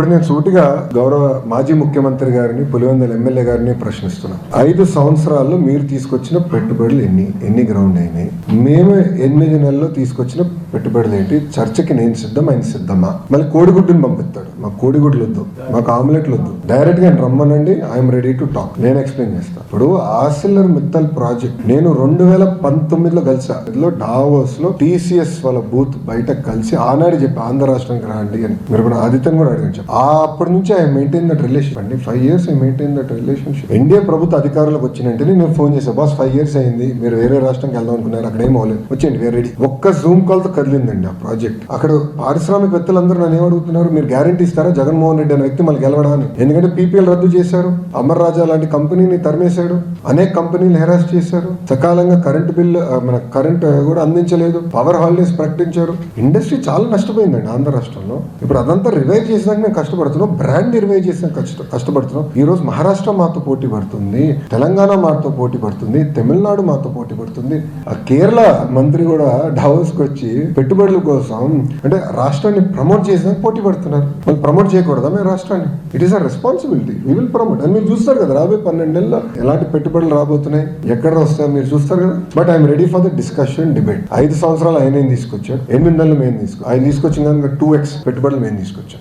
ఇప్పుడు నేను సూటిగా గౌరవ మాజీ ముఖ్యమంత్రి గారిని పులివెందుల ఎమ్మెల్యే గారిని ప్రశ్నిస్తున్నా. ఐదు సంవత్సరాల్లో మీరు తీసుకొచ్చిన పెట్టుబడులు ఎన్ని? ఎన్ని గ్రౌండ్ అయినాయి? మేము ఎనిమిది నెలల్లో తీసుకొచ్చిన పెట్టుబడులు ఏంటి? చర్చకి నేను సిద్ధం ఆయన సిద్ధమా? మళ్ళీ కోడిగుడ్డుని పంపిస్తాడు. మాకు కోడిగుడ్లు వద్దు. మాకు ఆమ్లెట్లు వద్దు. డైరెక్ట్గా రమ్మనండి ఐఎమ్ రెడీ టు టాక్. నేను ఎక్స్ప్లెయిన్ చేస్తాను ఇప్పుడు ఆసిల్లర్ మిత్తల్ ప్రాజెక్ట్. నేను రెండు వేల పంతొమ్మిదిలో కలిసా. ఇందులో డావోస్లో టీసీఎస్ వాళ్ళ బూత్ బయట కలిసి ఆనాడు చెప్పి ఆంధ్ర రాష్ట్రానికి రాండి అని. మీరు కూడా ఆదిత్యం కూడా అడిగించాం అప్పటి నుంచి ఐ మెయింటైన్ దట్ రిలేషన్ అండి five years I maintain that relationship India ప్రభుత్వ అధికారులకు వచ్చినంటే నేను ఫోన్ చేసా బాస్ ఫైవ్ ఇయర్స్ అయింది మీరు వేరే రాష్ట్రంకి వెళ్దాం అనుకున్నారు అక్కడ ఏం అవ్వలేదు. వచ్చేయండి వేరే రెడీ ఒక్క జూమ్ కాల్తో కదిలిందండి ఆ ప్రాజెక్ట్ అక్కడ పారిశ్రామికవేత్తలందరూ నన్ను ఏమడుగుతున్నారు మీరు గ్యారంటీ ఇస్తారా? జగన్మోహన్ రెడ్డి అనే వ్యక్తి మళ్ళీ గెలవడాన్ని ఎందుకంటే పీపీఎల్ రద్దు చేశారు. అమర్ రాజా లాంటి కంపెనీని తరిమేశాడు. అనేక కంపెనీలు హెరాస్ చేశారు. సకాలంగా కరెంటు బిల్ మన కరెంట్ కూడా అందించలేదు. పవర్ హాలిడేస్ ప్రకటించారు. ఇండస్ట్రీ చాలా నష్టపోయిందండి ఆంధ్ర రాష్ట్రంలో. ఇప్పుడు అదంతా రివైవ్ చేసినాక కష్టపడుతున్నాం బ్రాండ్ నిర్వహణ చేసిన కష్ట కష్టపడుతున్నాం ఈ రోజు మహారాష్ట్ర మాతో పోటీ పడుతుంది తెలంగాణ మాతో పోటీ పడుతుంది తమిళనాడు మాతో పోటీ పడుతుంది. ఆ కేరళ మంత్రి కూడా డావోస్కి వచ్చి పెట్టుబడుల కోసం అంటే రాష్ట్రాన్ని ప్రమోట్ చేసిన పోటీ పడుతున్నారు. వాళ్ళు ప్రమోట్ చేయకూడదా మేము రాష్ట్రాన్ని? It is a responsibility we will promote అని మీరు చూస్తారు కదా రాబోయే పన్నెండు నెలల్లో ఎలాంటి పెట్టుబడులు రాబోతున్నాయి ఎక్కడ వస్తాయో మీరు చూస్తారు కదా. But I'm ready for the discussion debate ఐదు సంవత్సరాలు ఆయన ఏం తీసుకొచ్చాడు? ఎనిమిది నెలలు మేము తీసుకో ఆయన తీసుకొచ్చిన టూ ఎక్స్ పెట్టుబడులు మేము తీసుకొచ్చాం.